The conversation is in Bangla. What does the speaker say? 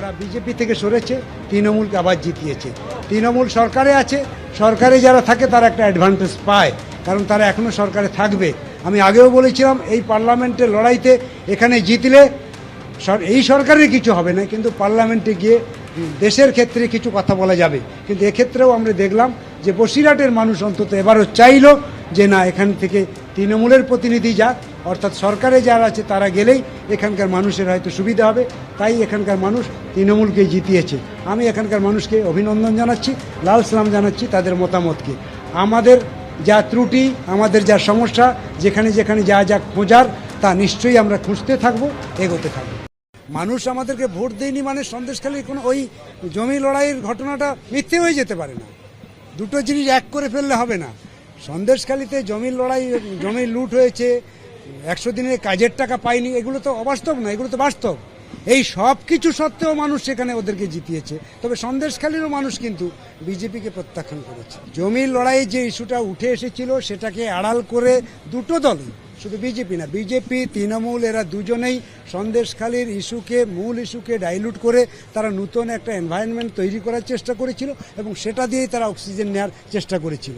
ওরা বিজেপি থেকে সরেছে, তৃণমূলকে আবার জিতিয়েছে। তৃণমূল সরকারে আছে, সরকারে যারা থাকে তারা একটা অ্যাডভান্টেজ পায়, কারণ তারা এখনও সরকারে থাকবে। আমি আগেও বলেছিলাম, এই পার্লামেন্টের লড়াইতে এখানে জিতলে এই সরকারের কিছু হবে না, কিন্তু পার্লামেন্টে গিয়ে দেশের ক্ষেত্রে কিছু কথা বলা যাবে। কিন্তু এক্ষেত্রেও আমরা দেখলাম যে বসিরহাটের মানুষ অন্তত এবারও চাইলো যে না, এখান থেকে তৃণমূলের প্রতিনিধি যাক, অর্থাৎ সরকারে যারা আছে তারা গেলেই এখানকার মানুষের হয়তো সুবিধা হবে। তাই এখানকার মানুষ তৃণমূলকে জিতিয়েছে। আমি এখানকার মানুষকে অভিনন্দন জানাচ্ছি, লাল সালাম জানাচ্ছি তাদের মতামতকে। আমাদের যা ত্রুটি, আমাদের যা সমস্যা, যেখানে যেখানে যা যা খোঁজার, তা নিশ্চয়ই আমরা খুঁজতে থাকব, এগোতে থাকব। মানুষ আমাদেরকে ভোট দেয়নি মানে সন্দেশখালীর কোনো ওই জমি লড়াইয়ের ঘটনাটা মিথ্যে হয়ে যেতে পারে না। দুটো জিনিস এক করে ফেললে হবে না। সন্দেশখালীতে জমির লড়াই জমি লুট হয়েছে, একশো দিনের কাজের টাকা পায়নি, এগুলো তো অবাস্তব না, এগুলো তো বাস্তব। এই সব কিছু সত্ত্বেও মানুষ সেখানে ওদেরকে জিতিয়েছে। তবে সন্দেশখালীরও মানুষ কিন্তু বিজেপিকে প্রত্যাখ্যান করেছে। জমির লড়াইয়ে যে ইস্যুটা উঠে এসেছিল, সেটাকে আড়াল করে দুটো দলই, শুধু বিজেপি না, বিজেপি, তৃণমূল, এরা দুজনেই সন্দেশখালীর ইস্যুকে, মূল ইস্যুকে ডাইলুট করে তারা নতুন একটা এনভায়রনমেন্ট তৈরি করার চেষ্টা করেছিল এবং সেটা দিয়েই তারা অক্সিজেন নেওয়ার চেষ্টা করেছিল।